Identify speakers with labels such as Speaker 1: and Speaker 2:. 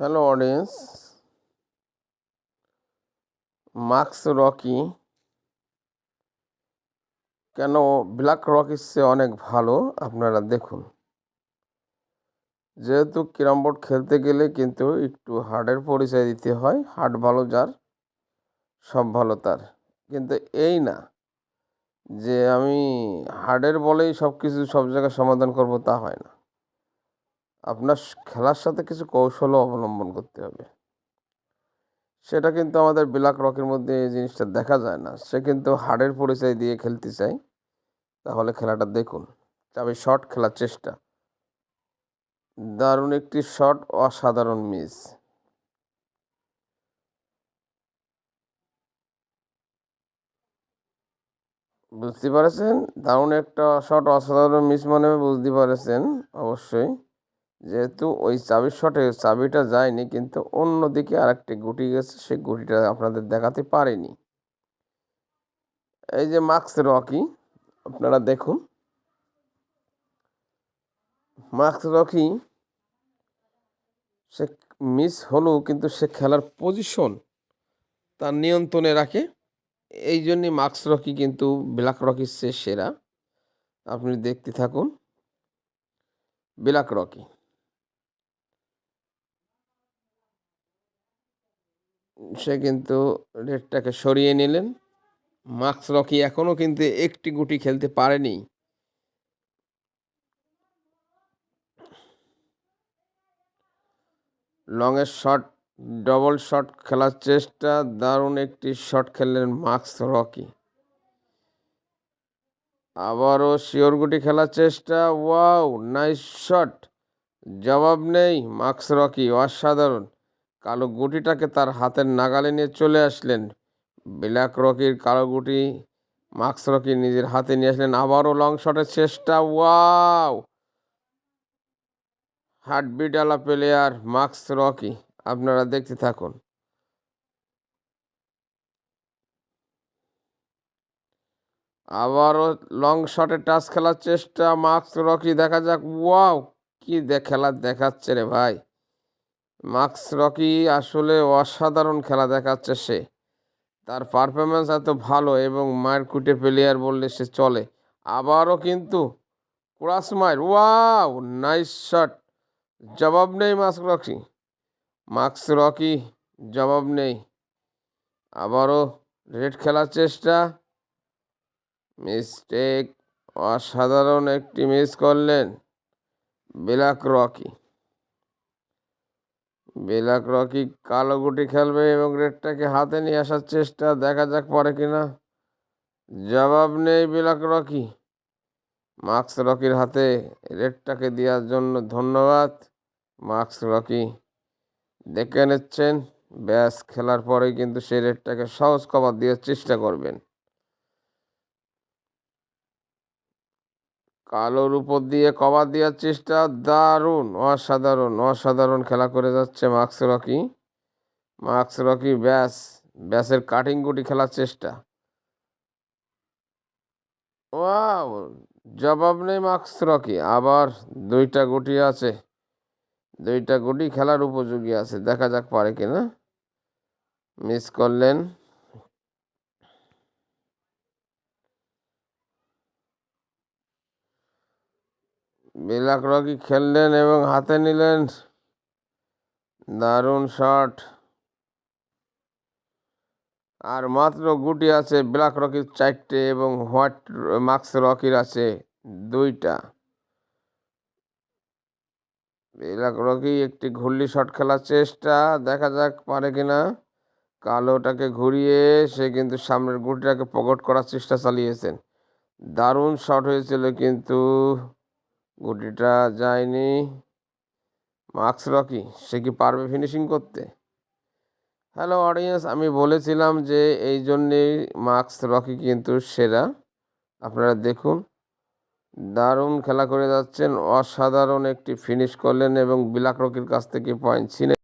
Speaker 1: Hello audience marks Rocky কেন black রকির চেয়ে অনেক ভালো? আপনারা দেখুন। যেহেতু ক্যারাম বোর্ড খেলতে গেলে কিন্তু একটু হার্ডের পরিচয় দিতে হয়। হার্ড ভালো যার, সব ভালো তার। কিন্তু এই না যে আমি হার্ডের বলেই সব কিছু সব জায়গায় সমাধান করব তা হয় না। আপনার খেলার সাথে কিছু কৌশলও অবলম্বন করতে হবে। সেটা কিন্তু আমাদের ব্ল্যাক রকের মধ্যে এই জিনিসটা দেখা যায় না। সে কিন্তু হাড়ের পরিচয় দিয়ে খেলতে চায়। তাহলে খেলাটা দেখুন। তবে শট খেলার চেষ্টা। দারুণ একটি শট, অসাধারণ মিস। বুঝতে পারছেন? দারুণ একটা শট, অসাধারণ মিস মনে বুঝতে পারছেন, অবশ্যই। যেহেতু ওই চাবির শটে চাবিটা যায়নি, কিন্তু অন্যদিকে আরেকটি গুটি গেছে, সেই গুটিটা আপনাদের দেখাতে পারেনি। এই যে মার্কস রকি, আপনারা দেখুন। মার্কস রকি, সে মিস হলেও কিন্তু সে খেলার পজিশন তার নিয়ন্ত্রণে রাখে। এই জন্যই মার্কস রকি কিন্তু ব্ল্যাক রকির সে সেরা। আপনি দেখতে থাকুন। Black Rocky. সে কিন্তু রেডটাকে সরিয়ে নিলেন। মার্কস রকি এখনও কিন্তু একটি গুটি খেলতে পারেনি। লংয়ের শট, ডবল শট খেলার চেষ্টা, দারুণ একটি শট খেললেন মার্কস রকি। আবারও শিওর গুটি খেলার চেষ্টা, ওয়াও, নাইস শট। জবাব নেই মার্কস রকি, অসাধারণ। কালো গুটিটাকে তার হাতের নাগালে নিয়ে চলে আসলেন। ব্ল্যাক রকির কালো গুটি মার্কস রকি নিজের হাতে নিয়ে আসলেন। আবারও লং শটের চেষ্টা ওয়াও! হার্টবিটালা প্লেয়ার মার্কস রকি, আপনারা দেখতে থাকুন। আবারও লং শটে টাচ খেলার চেষ্টা মাক্স রকি, দেখা যাক, ওয়াও! কি খেলা দেখাচ্ছে রে ভাই। মার্কস রকি আসলে অসাধারণ খেলা দেখাচ্ছে সে। তার পারফরমেন্স এত ভালো এবং মায়ের কুটে প্লেয়ার বললে সে চলে। আবারও কিন্তু ক্রাস মায়ের, ওয়াও, নাইস শট। জবাব নেই মাস্ক রকি। মার্কস রকি, জবাব নেই। আবারও রেড খেলার চেষ্টা। মিস্টেক অসাধারণ একটি মিস করলেন ব্ল্যাক রকি। ব্ল্যাক রকি কালো গুটি খেলবে এবং রেডটাকে হাতে নিয়ে আসার চেষ্টা দেখা যাক পরে কিনা। জবাব নেই ব্ল্যাক রকি। মার্কস রকির হাতে রেডটাকে দেওয়ার জন্য ধন্যবাদ। মার্কস রকি দেখে নিচ্ছেন, ব্যাস খেলার পরেই কিন্তু সেই রেডটাকে সহজ কভার দেওয়ার চেষ্টা করবেন। কালোর উপর দিয়ে কভার দেওয়ার চেষ্টা। দারুণ, অসাধারণ অসাধারণ খেলা করে যাচ্ছে মার্কস রকি। মার্কস রকি ব্যাস, ব্যাসের কাটিং গুটি খেলার চেষ্টা। ওয়াও, জবাব নেই মার্কস রকি। আবার দুইটা গুটি আছে। দুইটা গুটি খেলার উপযোগী আছে। দেখা যাক পারে কিনা। মিস করলেন। বিলাক রকি খেললেন এবং হাতে নিলেন দারুণ শট। আর মাত্র গুটি আছে ব্ল্যাক রকির চারটে এবং হোয়াইট মার্কস রকির আছে দুইটা। ব্ল্যাক রকি একটি ঘুরলি শট খেলার চেষ্টা, দেখা যাক পারে কিনা। কালোটাকে ঘুরিয়ে সে কিন্তু সামনের গুটিটাকে পকট করার চেষ্টা চালিয়েছেন। দারুণ শট হয়েছিল কিন্তু গুটিটা যায়নি। মার্কস রকি সে কি পারবে ফিনিশিং করতে? হ্যালো অডিয়েন্স আমি বলেছিলাম যে এই জন্যেই মার্কস রকি কিন্তু সেরা। আপনারা দেখুন, দারুণ খেলা করে যাচ্ছেন। অসাধারণ একটি ফিনিশ করলেন এবং বিলাক রকির কাছ থেকে পয়েন্ট ছিনে